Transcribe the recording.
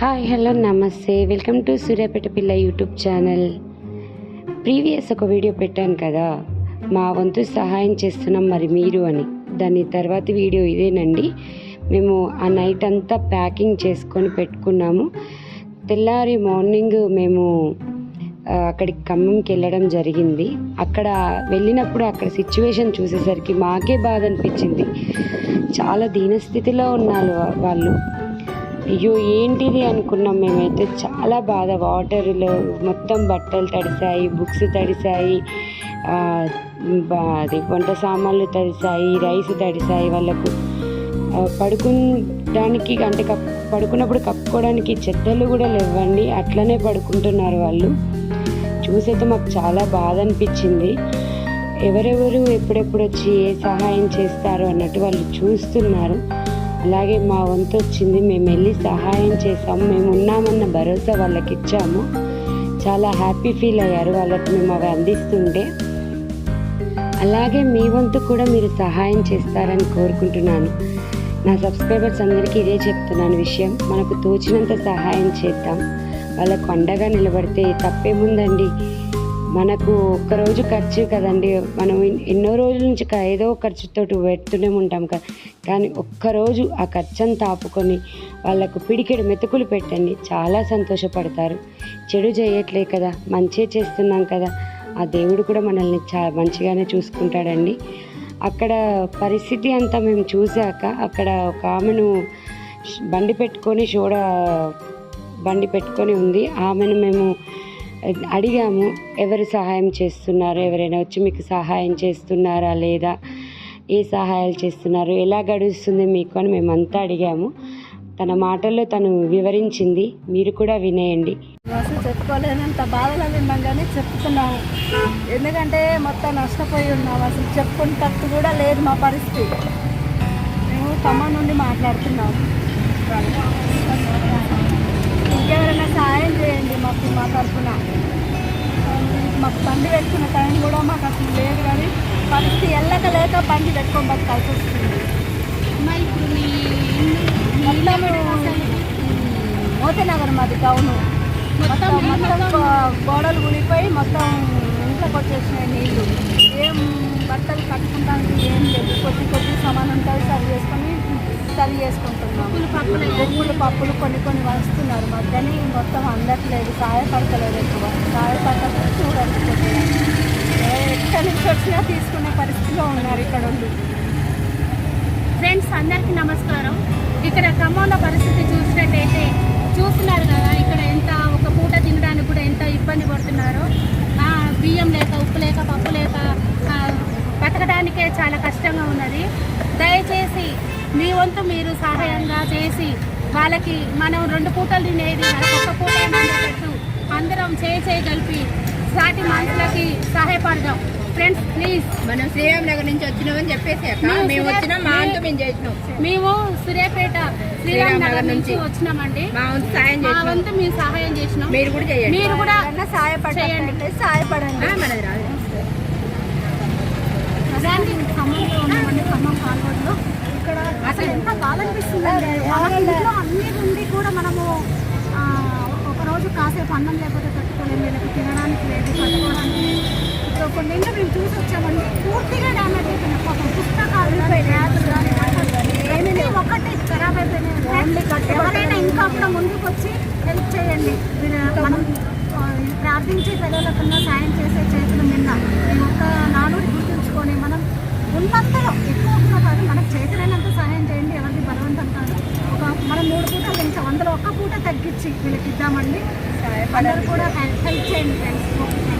Hi hello నమస్తే. Welcome to Suryapet పిల్ల YouTube channel. Previous ఒక వీడియో పెట్టాను కదా మా వంతు సహాయం చేస్తున్నాం మరి మీరు అని. దాని తర్వాత వీడియో ఇదేనండి. మేము ఆ నైట్ అంతా ప్యాకింగ్ చేసుకొని పెట్టుకున్నాము. తెల్లారి మార్నింగ్ మేము అక్కడికి ఖమ్మంకి వెళ్ళడం జరిగింది. అక్కడ వెళ్ళినప్పుడు అక్కడ సిచ్యువేషన్ చూసేసరికి మాకే బాధ అనిపించింది. చాలా దీనస్థితిలో ఉన్నారు వాళ్ళు. అయ్యో ఏంటిది అనుకున్నాం మేమైతే. చాలా బాధ. వాటర్లో మొత్తం బట్టలు తడిసాయి బుక్స్ తడిసాయి బా- అది వంట సామాన్లు తడిసాయి రైస్ తడిసాయి వాళ్ళకు. ఆ, పడుకోడానికి అంటే కప్ పడుకున్నప్పుడు కప్పుకోవడానికి చెద్దలు కూడా లేవండి. అట్లనే పడుకుంటున్నారు వాళ్ళు. చూసైతే మాకు చాలా బాధ అనిపించింది. ఎవరెవరు ఎప్పుడెప్పుడు వచ్చి ఏ సహాయం చేస్తారు అన్నట్టు వాళ్ళు చూస్తున్నారు. అలాగే మా వంతు వచ్చింది. మేము వెళ్ళి సహాయం చేసాము మేము ఉన్నామన్న భరోసా వాళ్ళకి ఇచ్చాము. చాలా హ్యాపీ ఫీల్ అయ్యారు. వాళ్ళకి మేము అవి అందిస్తుంటే. అలాగే మీ వంతు కూడా మీరు సహాయం చేస్తారని కోరుకుంటున్నాను. నా సబ్స్క్రైబర్స్ అందరికీ ఇదే చెప్తున్నాను విషయం. మనకు తోచినంత సహాయం చేద్దాం. వాళ్ళకు అండగా నిలబడితే తప్పేముందండి? మనకు ఒక్కరోజు ఖర్చు కదండి. మనం ఎన్నో రోజుల నుంచి ఏదో ఖర్చుతో పెడుతూనే ఉంటాం కదా కానీ ఒక్కరోజు ఆ ఖర్చంతా తాపుకొని వాళ్ళకు పిడికెడు మెతుకులు పెట్టండి. చాలా సంతోషపడతారు. చెడు చేయట్లే కదా. మంచే చేస్తున్నాం కదా. ఆ దేవుడు కూడా మనల్ని చా మంచిగానే చూసుకుంటాడండి. అక్కడ పరిస్థితి అంతా మేము చూశాక అక్కడ ఒక ఆమెను బండి పెట్టుకొని షోడ బండి పెట్టుకొని ఉంది. ఆమెను మేము అడిగాము ఎవరు సహాయం చేస్తున్నారు ఎవరైనా వచ్చి మీకు సహాయం చేస్తున్నారా లేదా? ఏ సహాయాలు చేస్తున్నారు? ఎలా గడుస్తుంది మీకు? అని మేమంతా అడిగాము. తన మాటల్లో తను వివరించింది. మీరు కూడా వినేయండి. అసలు చెప్పుకోలేనంత బాధలో ఉన్నాం కానీ చెప్తున్నాము. ఎందుకంటే మొత్తం నష్టపోయి ఉన్నాము అసలు. చెప్పుకునేటట్టు కూడా లేదు మా పరిస్థితి. మేము ఖమ్మం నుండి మాట్లాడుతున్నాము ఇంకెవరైనా సాయం చేయండి మాకు మా తరఫున మాకు బండి పెట్టుకునే టైం కూడా మాకు అసలు లేదు కానీ పరిస్థితి వెళ్ళక లేక బండి పెట్టుకొని బతకాల్సి వస్తుంది. మోతనగర్ మాది టౌన్. మొత్తం మొత్తం గోడలు గుడిపోయి మొత్తం ఇంట్లోకి వచ్చేసినాయి నీళ్ళు ఏం బట్టలు కట్టుకుంటానికి ఏం లేదు. కొద్ది కొద్ది సామాన్ ఉంటుంది సరి చేసుకొని సరి చేసుకుంటున్నాం. ఉప్పులు పప్పులు కొన్ని కొన్ని వస్తున్నారు మధ్యని మొత్తం అందట్లేదు. సహాయపడతలేదు ఎక్కువ. కొద్దిగా. ఏ ఎక్కడి నుంచి వచ్చినా తీసుకునే పరిస్థితిలో ఉన్నారు ఇక్కడ ఉండి. ఫ్రెండ్స్ అందరికీ నమస్కారం. ఇక్కడ ఖమ్మంలో పరిస్థితి చూసినట్టయితే చూస్తున్నారు కదా ఇక్కడ ఎంత ఒక పూట తినడానికి కూడా ఎంత ఇబ్బంది పడుతున్నారో. బియ్యం లేక ఉప్పు లేక పప్పు లేక బతకడానికే చాలా కష్టంగా ఉన్నది. దయచేసి మీ వంతు మీరు సహాయంగా చేసి వాళ్ళకి మనం రెండు పూటలు తినేది ఒక్క పూట పెట్టు అందరం చేయి చేయి కలిపి సాటి మనుషులకి సహాయపడదాం. ఫ్రెండ్స్ ప్లీజ్ మనం శ్రీరామ్ నగర్ నుంచి వచ్చినామని చెప్పేసి మేము వచ్చినాం మా అంతా మేము చేసినాం. మేము సూర్యాపేట శ్రీరామ్ నగర్ నుంచి వచ్చినామండి. మా వంతు సాయం మా వంతు మేము సహాయం చేసినాం. మీరు కూడా చేయండి. మీరు కూడా సహాయపడండి. సహాయపడండి మనది రాదు. దాన్ని ఖమ్మంలో ఉన్నామండి ఖమ్మం ఇక్కడ అసలు ఎంత బాధ అనిపిస్తుంది ఇంట్లో అన్ని ఉండి కూడా మనము ఆ, ఒక రోజు కాసేపు అన్నం లేకపోతే పెట్టుకోలేము వీళ్ళకి తినడానికి లేదు కట్టుకోవడానికి లేదు. ఇప్పుడు కొన్ని మేము చూసి వచ్చామండి పూర్తిగా డ్యామేజ్ అయిపోయినాయి. పాపం పుస్తకాలు ఒకటి ఖరాబ్ అయిపోయినాయి ఎవరైనా ఇంకా కూడా ముందుకు వచ్చి హెల్ప్ చేయండి. మనం ప్రార్థించి పిల్లలకన్నా సాయం చేసే చేతులు నిన్న ఈ ఒక్క నానుడి గుర్తుంచుకొని మనం ఉన్నంతలో ఎక్కువ కూడా కాదు మనకు చేతులైనంత సహాయం చేయండి ఎవరికి బలవంతం కాదు. ఒక మనం మూడు పూటలు తింటాం అందులో ఒక్క పూట తగ్గించి వీళ్ళకి ఇద్దామండి. అందరూ కూడా హెల్ప్ హెల్ప్ చేయండి ఫ్రెండ్స్